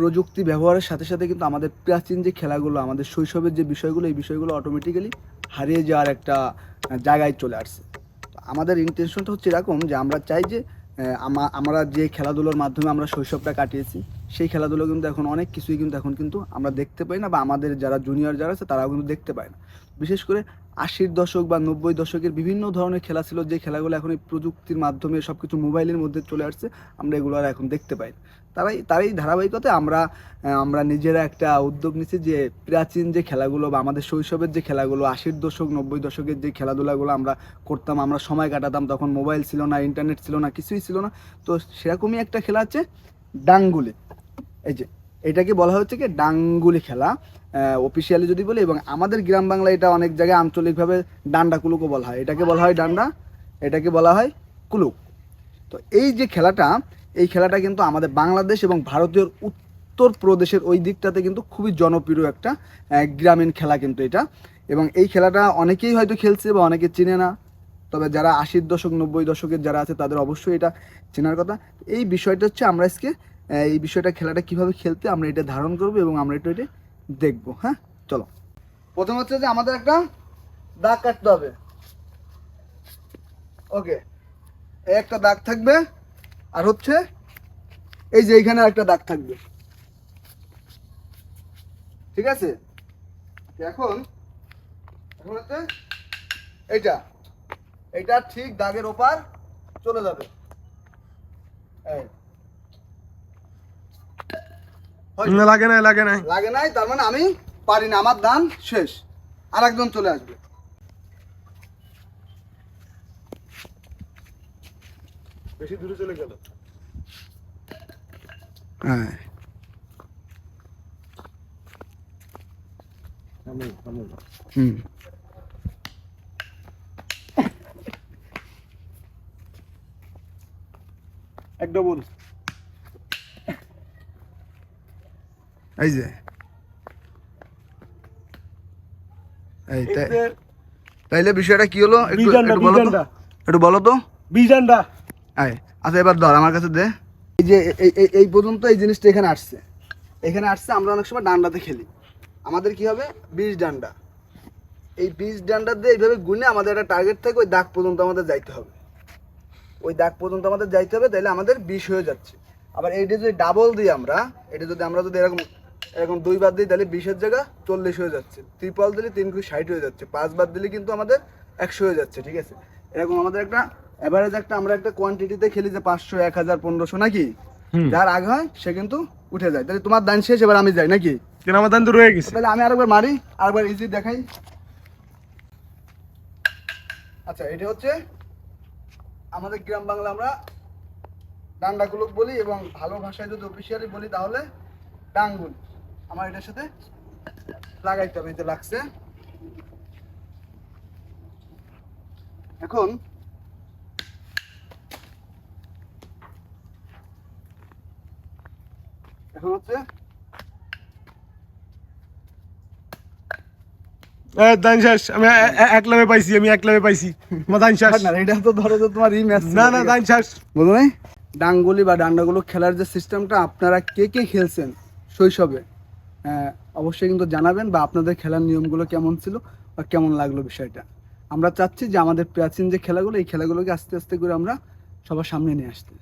প্রযুক্তি ব্যবহারের সাথে সাথে কিন্তু আমাদের প্রাচীন যে খেলাগুলো, আমাদের শৈশবের যে বিষয়গুলো, এই বিষয়গুলো অটোমেটিক্যালি হারিয়ে যাওয়ার একটা জায়গায় চলে আসছে। আমাদের ইন্টেনশনটা হচ্ছে এরকম যে আমরা চাই যে আমরা যে খেলাধুলোর মাধ্যমে আমরা শৈশবটা কাটিয়েছি, সেই খেলাধুলো কিন্তু এখন অনেক কিছুই কিন্তু এখন কিন্তু আমরা দেখতে পাই না বা আমাদের যারা জুনিয়র যারা আছে তারাও কিন্তু দেখতে পায় না। বিশেষ করে আশির দশক বা নব্বই দশকের বিভিন্ন ধরনের খেলা ছিল, যে খেলাগুলো এখন এই প্রযুক্তির মাধ্যমে সব কিছু মোবাইলের মধ্যে চলে আসছে, আমরা এগুলো আর এখন দেখতে পাই তারাই তারই ধারাবাহিকতায় আমরা আমরা নিজেরা একটা উদ্যোগ নিচ্ছি যে প্রাচীন যে খেলাগুলো বা আমাদের শৈশবের যে খেলাগুলো, আশির দশক, নব্বই দশকের যে খেলাধুলাগুলো আমরা করতাম, আমরা সময় কাটাতাম, তখন মোবাইল ছিল না, ইন্টারনেট ছিল না, কিছুই ছিল না। তো সেরকমই একটা খেলা আছে, ডাঙ্গুলি। এই যে এটাকে বলা হচ্ছে কি ডাঙ্গুলি খেলা। অফিসিয়ালি যদি বলি, এবং আমাদের গ্রাম বাংলা এটা অনেক জায়গায় আঞ্চলিকভাবে ডান্ডা কুলুকও বলা হয়। এটাকে বলা হয় ডান্ডা, এটাকে বলা হয় কুলুক। তো এই যে খেলাটা, এই খেলাটা কিন্তু আমাদের বাংলাদেশ এবং ভারতীয় উত্তর প্রদেশের ওই দিকটাতে কিন্তু খুবই জনপ্রিয় একটা গ্রামীণ খেলা কিন্তু এটা। এবং এই খেলাটা অনেকেই হয়তো খেলছে বা অনেকে চিনে না, তবে যারা আশির দশক, নব্বই দশকের যারা আছে তাদের অবশ্যই এটা চেনার কথা। এই বিষয়টা হচ্ছে আমরা আজকে এই বিষয়টা খেলাটা কীভাবে খেলতে আমরা এটা ধারণ করব এবং আমরা এটা এটা দেখব হ্যাঁ? চলো। প্রথম হচ্ছে যে আমাদের একটা দাগ কাটতে হবে। ওকে একটা দাগ থাকবে, আর হচ্ছে এই যে এইখানে একটা দাগ থাকবে। ঠিক আছে? এখন এখন হচ্ছে এইটা। এইটা ঠিক দাগের ওপার চলে যাবে। এই। হয়েছে? না, লাগে না লাগে না লাগে নাই। তার মানে আমি পারি না আমার দান শেষ। আর একজন চলে আসবে। বেশি দূরে চলে গেল। হ্যাঁ। হুম। এক ডবল এই যে। এই তাই- তাইলে বিষয়টা কি হলো? একটু একটু বলো তো। একটু বলো তো। বিজানটা। আয় আচ্ছা এবার ধর আমার কাছে দে। এই যে এই পর্যন্ত এই জিনিসটা এখানে আসছে। এখানে আসছে আমরা অনেক সময় ডান্ডাতে খেলি। আমাদের কি হবে? বিষ ডান্ডা। এই বিষ ডান্ডা দিয়ে এইভাবে গুনে আমাদের একটা টার্গেট থাকে ওই দাগ পর্যন্ত আমাদের যাইতে হবে। ওই দাগ পর্যন্ত আমাদের যাইতে হবে তাহলে আমাদের বিষ হয়ে যাচ্ছে। আবার এইটা যদি ডাবল দিই আমরা এটা যদি আমরা যদি এরকম এরকম দুইবার দিই তাহলে বিশের জায়গা চল্লিশ হয়ে যাচ্ছে। ত্রিপল দিলে তিন কুড়ি ষাট হয়ে যাচ্ছে। পাঁচ পাঁচবার দিলে কিন্তু আমাদের একশো হয়ে যাচ্ছে ঠিক আছে? এরকম আমাদের একটা অ্যাভারেজ একটা আমরা একটা কোয়ান্টিটিতে খেলি যে পাঁচশো এক হাজার পনেরোশো নাকি? যার আগে হয় সে কিন্তু উঠে যায়। তাহলে তোমার দান শেষ এবার আমি যাই নাকি? আমার দান তো রয়ে গেছে? তাহলে আমি আরেকবার মারি আরেকবার ইজি দেখাই। আচ্ছা এটা হচ্ছে আমাদের গ্রাম বাংলা আমরা ডান্ডাগুলো বলি এবং ভালো ভাষায় যদি অফিসিয়ালি বলি তাহলে ডাঙ্গুল। আমার এটার সাথে লাগাইতে হবে এতে লাগছে। এখন এখন হচ্ছে আমি এক লাভে পাইছি আমি এক লাভে পাইছি। না এটা তো ধরো তোমার ই ম্যাচ না না নাই ডাঙ্গুলি বা ডান্ডাগুলো খেলার যে সিস্টেমটা আপনারা কে কে খেলছেন? শৈশবে। অবশ্যই কিন্তু জানাবেন বা আপনাদের খেলার নিয়মগুলো কেমন ছিল বা কেমন লাগল বিষয়টা। আমরা চাচ্ছি যে আমাদের প্রাচীন যে খেলাগুলো, এই খেলাগুলোকে আস্তে আস্তে করে আমরা সবার সামনে নিয়ে আসতে।